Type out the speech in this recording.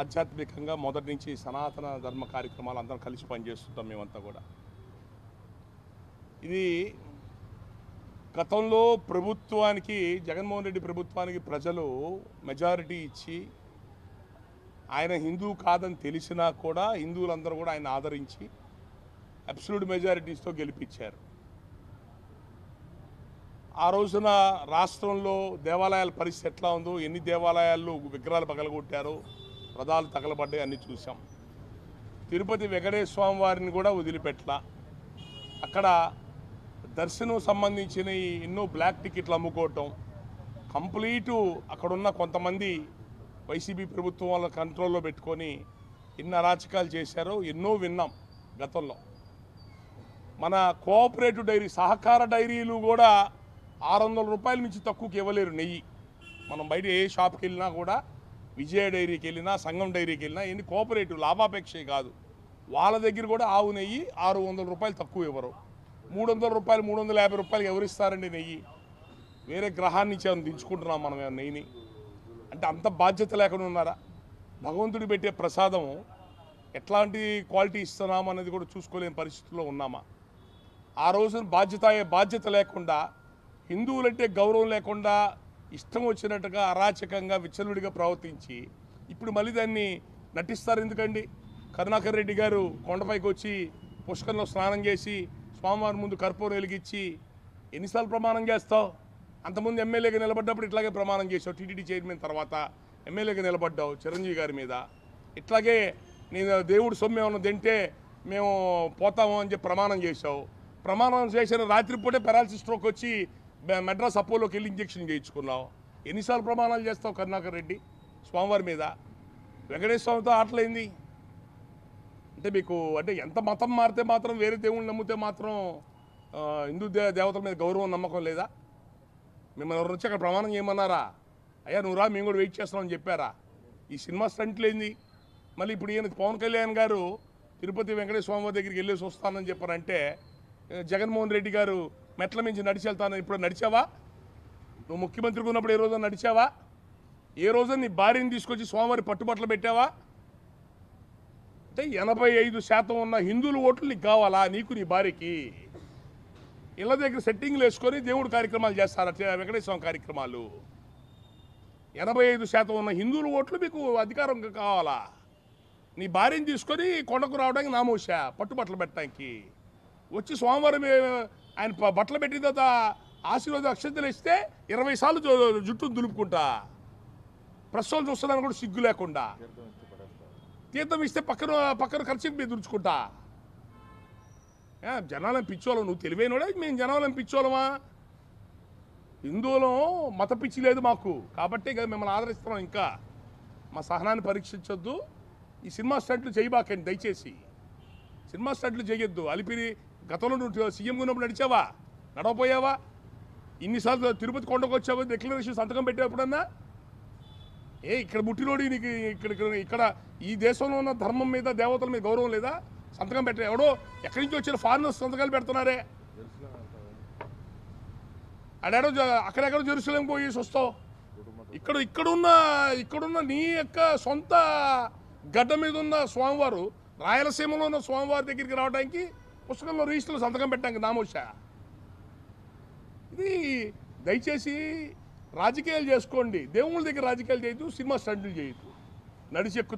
ఆధ్యాత్మికంగా మొదటి నుంచి సనాతన ధర్మ కార్యక్రమాలు అందరం కలిసి పనిచేస్తుంటాం మేమంతా కూడా. ఇది గతంలో ప్రభుత్వానికి జగన్మోహన్ రెడ్డి ప్రభుత్వానికి ప్రజలు మెజారిటీ ఇచ్చి ఆయన హిందూ కాదని తెలిసినా కూడా హిందువులందరూ కూడా ఆయన ఆదరించి అబ్సల్యూట్ మెజారిటీస్తో గెలిపించారు. ఆ రోజున రాష్ట్రంలో దేవాలయాల పరిస్థితి ఎట్లా ఉందో ఎన్ని దేవాలయాల్లో విగ్రహాలు పగలగొట్టారో రథాలు తగలబడ్డాయి అన్ని చూసాం తిరుపతి వెంకటేశ్వర స్వామి వారిని కూడా వదిలిపెట్ల. అక్కడ దర్శనం సంబంధించిన ఎన్నో బ్లాక్ టికెట్లు అమ్ముకోవటం కంప్లీటు అక్కడున్న కొంతమంది వైసీపీ ప్రభుత్వం వాళ్ళ కంట్రోల్లో పెట్టుకొని ఎన్ని అరాచకాలు చేశారో ఎన్నో విన్నాం గతంలో. మన కోఆపరేటివ్ డైరీ సహకార డైరీలు కూడా ఆరు వందల రూపాయల నుంచి తక్కువకి ఇవ్వలేరు నెయ్యి. మనం బయట ఏ షాప్కి వెళ్ళినా కూడా విజయ డైరీకి వెళ్ళినా సంఘం డైరీకి వెళ్ళినా ఎన్ని కోఆపరేటివ్ లాభాపేక్షే కాదు. వాళ్ళ దగ్గర కూడా ఆవు నెయ్యి ఆరు వందల రూపాయలు తక్కువ ఇవ్వరు. మూడు వందల రూపాయలు మూడు వందల యాభై రూపాయలు ఎవరిస్తారండి నెయ్యి? వేరే గ్రహాన్ని దించుకుంటున్నాం మనం నెయ్యిని? అంటే అంత బాధ్యత లేకుండా ఉన్నారా? భగవంతుడు పెట్టే ప్రసాదం ఎట్లాంటి క్వాలిటీ ఇస్తున్నాము అనేది కూడా చూసుకోలేని పరిస్థితుల్లో ఉన్నామా? ఆ రోజున బాధ్యత బాధ్యత లేకుండా హిందువులంటే గౌరవం లేకుండా ఇష్టం వచ్చినట్టుగా అరాచకంగా విచ్చలుడిగా ప్రవర్తించి ఇప్పుడు మళ్ళీ దాన్ని నటిస్తారు ఎందుకండి? కరుణాకర్ రెడ్డి గారు కొండపైకి వచ్చి పుష్కరంలో స్నానం చేసి స్వామివారి ముందు కర్పూరం వెలిగించి ఎన్నిసార్లు ప్రమాణం చేస్తావు? అంతకుముందు ఎమ్మెల్యేగా నిలబడ్డప్పుడు ఇట్లాగే ప్రమాణం చేసావు టీటీడీ చైర్మన్ తర్వాత ఎమ్మెల్యేగా నిలబడ్డావు చిరంజీవి గారి మీద. ఇట్లాగే నేను దేవుడు సొమ్ము ఏమన్నా తింటే మేము పోతాము అని చెప్పి ప్రమాణం చేసావు ప్రమాణం చేసిన రాత్రిపూటే పెరాలసిస్ స్ట్రోక్ వచ్చి మెడ్రాస్ అపోలోకి వెళ్ళి ఇంజక్షన్ చేయించుకున్నావు. ఎన్నిసార్లు ప్రమాణాలు చేస్తావు కరుణాకర్ రెడ్డి? స్వామివారి మీద. వెంకటేశ్వర స్వామితో ఆటలైంది? అంటే మీకు అంటే ఎంత మతం మారితే మాత్రం వేరే దేవుణ్ణి నమ్మితే మాత్రం హిందూ దే దేవతల మీద గౌరవం నమ్మకం లేదా? మిమ్మల్ని ఎవరు వచ్చి అక్కడ ప్రమాణం చేయమన్నారా? అయ్యా నువ్వు రా మేము కూడా వెయిట్ చేస్తున్నామని చెప్పారా? ఈ సినిమా స్టంట్లేంది మళ్ళీ ఇప్పుడు ఈయన పవన్ కళ్యాణ్ గారు తిరుపతి వెంకటేశ్వర స్వామి దగ్గరికి వెళ్ళేసి వస్తానని చెప్పారంటే జగన్మోహన్ రెడ్డి గారు మెట్ల మించి నడిచి ఇప్పుడు నడిచావా? నువ్వు ముఖ్యమంత్రిగా ఉన్నప్పుడు ఏ రోజు నడిచావా? ఏ రోజు నీ భార్యని తీసుకొచ్చి స్వామివారి పట్టుబట్టలు పెట్టావా? అంటే ఎనభై ఐదు శాతం ఉన్న హిందువుల ఓట్లు నీకు కావాలా? నీకు నీ భార్యకి. ఇళ్ళ దగ్గర సెట్టింగ్లు వేసుకొని దేవుడు కార్యక్రమాలు చేస్తారట వెంకటేశ్వర కార్యక్రమాలు. ఎనభై ఐదు శాతం ఉన్న హిందువుల ఓట్లు మీకు అధికారం కావాలా? నీ భార్యని తీసుకొని కొండకు రావడానికి నామోషా పట్టుబట్టలు పెట్టడానికి. వచ్చి సోమవారం ఆయన బట్టలు పెట్టిన తర్వాత ఆశీర్వాద అక్షంతలు ఇస్తే ఇరవై సార్లు జుట్టును దులుపుకుంటా. ప్రస్తుతం చూస్తున్నాను కూడా సిగ్గు లేకుండా. తీర్థం ఇస్తే పక్కన పక్కన ఖర్చు మీద దుడుచుకుంటా. జనాలను పిచ్చోళం నువ్వు తెలివైనోడే? మేము జనాలను పిచ్చోళమా హిందువులం మత పిచ్చి లేదు మాకు. కాబట్టి కదా మిమ్మల్ని ఆదరిస్తున్నాం ఇంకా. మా సహనాన్ని పరీక్షించొద్దు. ఈ సినిమా స్టంట్లు చేయబాకండి దయచేసి. సినిమా స్టంట్లు చేయొద్దు. అలిపిరి గతంలో నువ్వు సీఎం ఉన్నప్పుడు నడిచావా? నడవపోయావా? ఇన్నిసార్లు తిరుపతి కొండకు వచ్చావా? డిక్లరేషన్ సంతకం పెట్టేప్పుడన్నా ఏ ఇక్కడ పుట్టినోడి నీకు ఇక్కడ ఇక్కడ ఈ దేశంలో ఉన్న ధర్మం మీద దేవతల మీద గౌరవం లేదా? సంతకం పెట్ట ఎవడో ఎక్కడి నుంచి వచ్చిన ఫారినర్స్ సంతకాలు పెడుతున్నారే. అడాడో అక్కడెక్కడ జెరూసలేం పోయేసి వస్తావు ఇక్కడ ఇక్కడున్న ఇక్కడున్న నీ యొక్క సొంత గడ్డ మీద ఉన్న స్వామివారు రాయలసీమలో ఉన్న స్వామివారి దగ్గరికి రావడానికి పుస్తకంలో రిజిస్టర్లో సంతకం పెట్టాం నామోషా ఇది దయచేసి రాజకీయాలు చేసుకోండి. దేవుళ్ళ దగ్గర రాజకీయాలు చేయొద్దు సినిమా స్టంట్లు చేయొద్దు. నడిచెక్కు